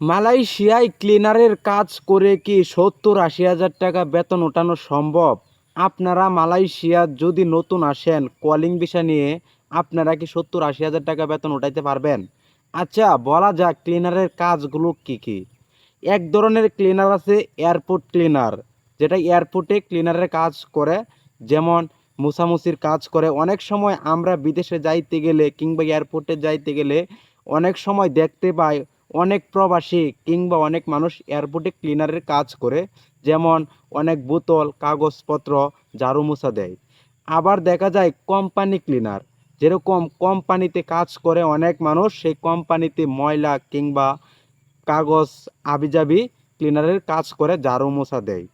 মালয়েশিয়ায় ক্লিনারের কাজ করে কি সত্তর আশি হাজার টাকা বেতন ওঠানো সম্ভব? আপনারা মালয়েশিয়া যদি নতুন আসেন, কলিং ভিসা নিয়ে আপনারা কি সত্তর আশি হাজার টাকা বেতন উঠাইতে পারবেন? আচ্ছা বলা যাক ক্লিনারের কাজগুলো কি কি? এক ধরনের ক্লিনার আছে, এয়ারপোর্ট ক্লিনার। যেটা এয়ারপোর্টে ক্লিনারের কাজ করে, যেমন মুসামুসির কাজ করে। অনেক সময় আমরা বিদেশে যাইতে গেলে কিংবা এয়ারপোর্টে যাইতে গেলে অনেক সময় দেখতে পাই অনেক প্রবাসী কিংবা অনেক মানুষ এয়ারপোর্টে ক্লিনারের কাজ করে, যেমন অনেক বোতল, কাগজপত্র, ঝাড়ু মোছা দেয়। আবার দেখা যায় কোম্পানি ক্লিনার যেরকম কোম্পানিতে কাজ করে অনেক মানুষ, সেই কোম্পানিতে ময়লা কিংবা কাগজ আবিজাবি ক্লিনারের কাজ করে, ঝাড়ু মোছা দেয়।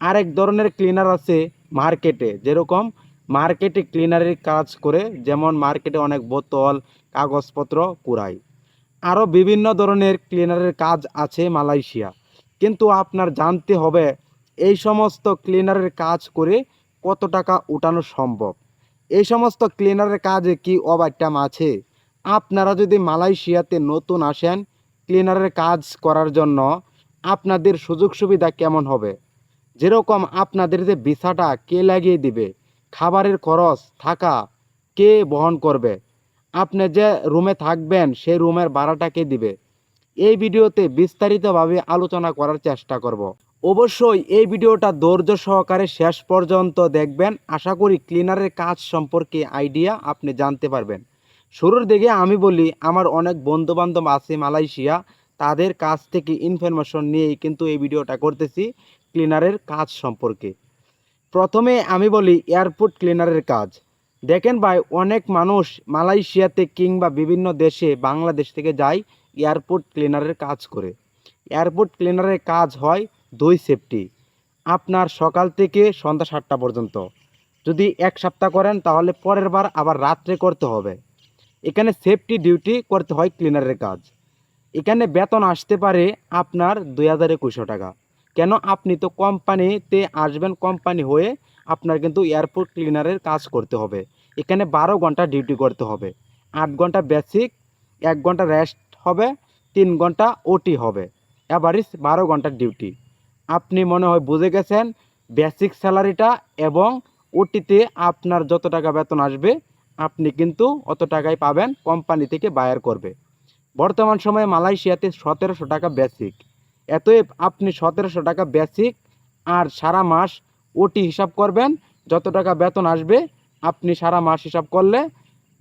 আরেক ধরনের ক্লিনার আছে মার্কেটে, যেরকম মার্কেটে ক্লিনারের কাজ করে, যেমন মার্কেটে অনেক বোতল, কাগজপত্র কুড়ায়। আরও বিভিন্ন ধরনের ক্লিনারের কাজ আছে মালয়েশিয়া। কিন্তু আপনার জানতে হবে, এই সমস্ত ক্লিনারের কাজ করে কত টাকা উঠানো সম্ভব? এই সমস্ত ক্লিনারের কাজে কি ওভারটাইম আছে? আপনারা যদি মালয়েশিয়াতে নতুন আসেন ক্লিনারের কাজ করার জন্য, আপনাদের সুযোগ সুবিধা কেমন হবে? যেরকম আপনাদের যে ভিসাটা কে লাগিয়ে দিবে, খাবারের খরচ, থাকা কে বহন করবে আপনি যে রুমে থাকবেন, সেই রুমের ভাড়াটা কে দিবে? এই ভিডিওতে বিস্তারিতভাবে আলোচনা করার চেষ্টা করব। অবশ্যই এই ভিডিওটা ধৈর্য সহকারে শেষ পর্যন্ত দেখবেন। আশা করি ক্লিনারের কাজ সম্পর্কে আইডিয়া আপনি জানতে পারবেন। শুরুর দিকে আমি বলি, আমার অনেক বন্ধু বান্ধব আছে মালয়েশিয়া। তাদের কাছ থেকে ইনফরমেশন নিয়েই কিন্তু এই ভিডিওটা করতেছি ক্লিনারের কাজ সম্পর্কে। প্রথমে আমি বলি, এয়ারপোর্ট ক্লিনারের কাজ। দেখেন ভাই, অনেক মানুষ মালয়েশিয়াতে কিংবা বিভিন্ন দেশে বাংলাদেশ থেকে যায় এয়ারপোর্ট ক্লিনারের কাজ করে। এয়ারপোর্ট ক্লিনারের কাজ হয় দুই সেফটি, আপনার সকাল থেকে সন্ধ্যা সাতটা পর্যন্ত। যদি এক সপ্তাহ করেন, তাহলে পরের বার আবার রাত্রে করতে হবে। এখানে সেফটি ডিউটি করতে হয় ক্লিনারের কাজ। এখানে বেতন আসতে পারে আপনার দুই হাজার একুশশো টাকা। কেন? আপনি তো কোম্পানিতে আসবেন, কোম্পানি হয়ে আপনার কিন্তু এয়ারপোর্ট ক্লিনারের কাজ করতে হবে। এখানে বারো ঘণ্টা ডিউটি করতে হবে। আট ঘণ্টা বেসিক এক ঘণ্টা রেস্ট হবে, তিন ঘণ্টা ওটি হবে। অ্যাভারেজ বারো ঘণ্টার ডিউটি আপনি মনে হয় বুঝে গেছেন বেসিক স্যালারিটা এবং ওটিতে আপনার যত টাকা বেতন আসবে, আপনি কিন্তু অত টাকাই পাবেন কোম্পানি থেকে বায়ার করবে। বর্তমান সময়ে মালয়েশিয়াতে সতেরোশো টাকা বেসিক এতএব আপনি সতেরোশো টাকা বেসিক আর সারা মাস ওটি হিসাব করবেন, যত টাকা বেতন আসবে, আপনি সারা মাস হিসাব করলে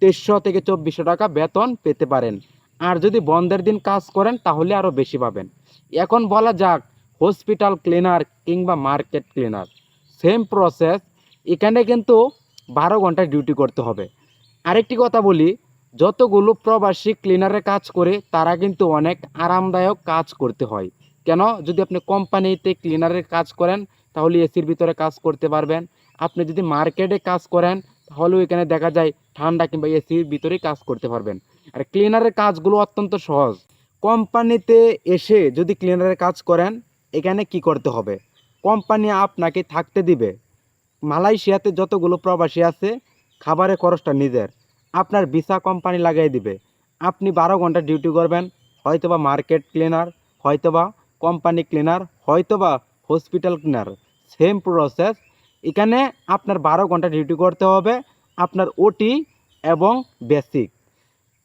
তেইশশো থেকে চব্বিশশো টাকা বেতন পেতে পারেন। আর যদি বন্ধের দিন কাজ করেন, তাহলে আরও বেশি পাবেন। এখন বলা যাক হসপিটাল ক্লিনার কিংবা মার্কেট ক্লিনার সেম প্রসেস এখানে কিন্তু বারো ঘণ্টা ডিউটি করতে হবে। আরেকটি কথা বলি, যতগুলো প্রবাসী ক্লিনারের কাজ করে, তারা কিন্তু অনেক আরামদায়ক কাজ করতে হয়। কেন? যদি আপনি কোম্পানিতে ক্লিনারের কাজ করেন তাহলে এসির ভিতরে কাজ করতে পারবেন। আপনি যদি মার্কেটে কাজ করেন, তাহলেও এখানে দেখা যায় ঠান্ডা কিংবা এসির ভিতরেই কাজ করতে পারবেন। আর ক্লিনারের কাজগুলো অত্যন্ত সহজ। কোম্পানিতে এসে যদি ক্লিনারের কাজ করেন, এখানে কি করতে হবে? কোম্পানি আপনাকে থাকতে দিবে। মালয়েশিয়াতে যতগুলো প্রবাসী আছে খাবারের খরচটা নিজের। আপনার ভিসা কোম্পানি লাগিয়ে দিবে। আপনি বারো ঘণ্টা ডিউটি করবেন, হয়তোবা মার্কেট ক্লিনার, হয়তোবা কোম্পানি ক্লিনার, হয়তোবা হসপিটাল ক্লিনার। সেম প্রসেস এখানে আপনার বারো ঘণ্টা ডিউটি করতে হবে, আপনার ওটি এবং বেসিক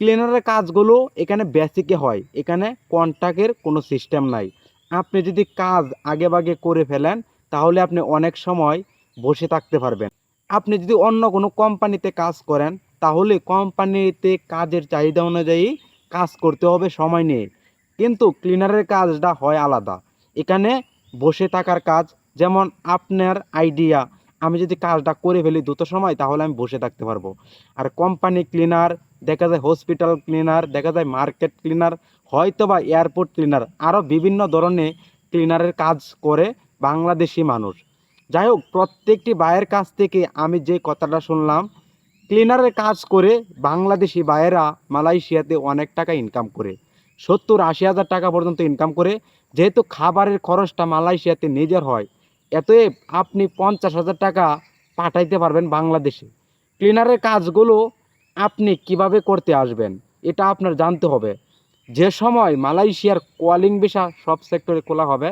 ক্লিনারের কাজগুলো এখানে বেসিকে হয়, এখানে কন্ট্যাক্টের কোনো সিস্টেম নাই। আপনি যদি কাজ আগে বাগে করে ফেলেন, তাহলে আপনি অনেক সময় বসে থাকতে পারবেন। আপনি যদি অন্য কোনো কোম্পানিতে কাজ করেন, তাহলে কোম্পানিতে কাজের চাহিদা অনুযায়ী কাজ করতে হবে সময় নিয়ে। কিন্তু ক্লিনারের কাজটা হয় আলাদা। এখানে বসে থাকার কাজ যেমন আপনার আইডিয়া আমি যদি কাজটা করে ফেলি দ্রুত সময়, তাহলে আমি বসে থাকতে পারব। আর কোম্পানি ক্লিনার দেখা যায় হসপিটাল ক্লিনার দেখা যায় মার্কেট ক্লিনার হয়তো বা এয়ারপোর্ট ক্লিনার আরও বিভিন্ন ধরনের ক্লিনারের কাজ করে বাংলাদেশি মানুষ। যাই হোক, প্রত্যেকটি বায়ের কাছ থেকে আমি যে কথাটা শুনলাম ক্লিনারের কাজ করে বাংলাদেশি বায়েরা মালয়েশিয়াতে অনেক টাকা ইনকাম করে। সত্তর আশি হাজার টাকা পর্যন্ত ইনকাম করে। যেহেতু খাবারের খরচটা মালয়েশিয়াতে নিজের হয় এতএব আপনি পঞ্চাশ হাজার টাকা পাঠাইতে পারবেন বাংলাদেশে। ক্লিনারের কাজগুলো আপনি কীভাবে করতে আসবেন, এটা আপনার জানতে হবে। যে সময় মালয়েশিয়ার কলিং ভিসা সব সেক্টরে খোলা হবে,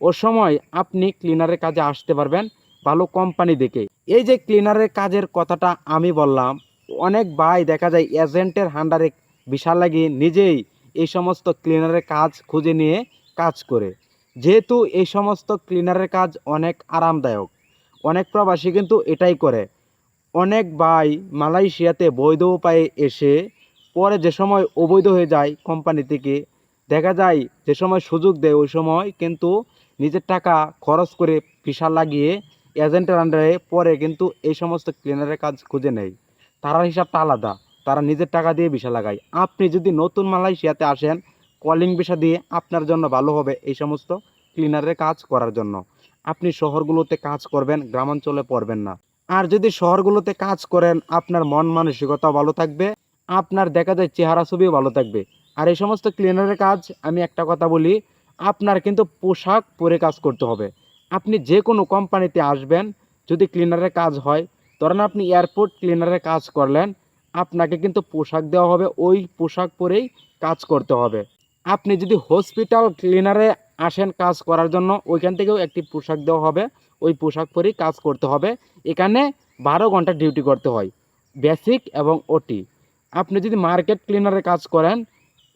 ও সময় আপনি ক্লিনারের কাজে আসতে পারবেন ভালো কোম্পানি দেখে। এই যে ক্লিনারের কাজের কথাটা আমি বললাম, অনেক ভাই দেখা যায় এজেন্টের হান্ডারে বিশাল লাগিয়ে নিজেই এই সমস্ত ক্লিনারের কাজ খুঁজে নিয়ে কাজ করে। যেহেতু এই সমস্ত ক্লিনারের কাজ অনেক আরামদায়ক, অনেক প্রবাসী কিন্তু এটাই করে। অনেক ভাই মালয়েশিয়াতে বৈধ উপায়ে এসে পরে যে সময় অবৈধ হয়ে যায় কোম্পানি থেকে, দেখা যায় যে সময় সুযোগ দেয় ওই সময় কিন্তু নিজের টাকা খরচ করে ভিসা লাগিয়ে এজেন্টের আন্ডারে পরে কিন্তু এই সমস্ত ক্লিনারের কাজ খুঁজে নেয়। তারা হিসাবটা আলাদা, তারা নিজের টাকা দিয়ে ভিসা লাগায়। আপনি যদি নতুন মালয়েশিয়াতে আসেন কলিং ভিসা দিয়ে আপনার জন্য ভালো হবে এই সমস্ত ক্লিনারের কাজ করার জন্য। আপনি শহরগুলোতে কাজ করবেন, গ্রামাঞ্চলে পড়বেন না। আর যদি শহরগুলোতে কাজ করেন, আপনার মন মানসিকতা ভালো থাকবে, আপনার দেখা যায় চেহারা ছবিও ভালো থাকবে। আর এই সমস্ত ক্লিনারের কাজ আমি একটা কথা বলি, আপনার কিন্তু পোশাক পরে কাজ করতে হবে। আপনি যে কোনো কোম্পানিতে আসবেন, যদি ক্লিনারের কাজ হয়, ধরেন আপনি এয়ারপোর্ট ক্লিনারের কাজ করলেন, আপনাকে কিন্তু পোশাক দেওয়া হবে, ওই পোশাক পরেই কাজ করতে হবে। আপনি যদি হসপিটাল ক্লিনারে আসেন কাজ করার জন্য, ওইখান থেকেও একটি পোশাক দেওয়া হবে। ওই পোশাক পরেই কাজ করতে হবে। এখানে বারো ঘণ্টা ডিউটি করতে হয় বেসিক এবং ওটি আপনি যদি মার্কেট ক্লিনারে কাজ করেন,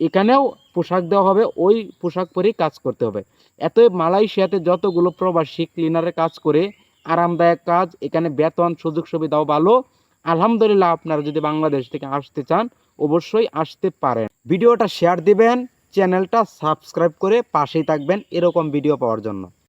এখানেও পোশাক দেওয়া হবে, ওই পোশাক পরেই কাজ করতে হবে। এত মালয়েশিয়াতে যতগুলো প্রবাসী ক্লিনারে কাজ করে, আরামদায়ক কাজ, এখানে বেতন, সুযোগ সুবিধাও ভালো। আলহামদুলিল্লাহ, আপনারা যদি বাংলাদেশ থেকে আসতে চান, অবশ্যই আসতে পারেন। ভিডিওটা শেয়ার দিবেন চ্যানেলটা সাবস্ক্রাইব করে পাশেই থাকবেন এরকম ভিডিও পাওয়ার জন্য।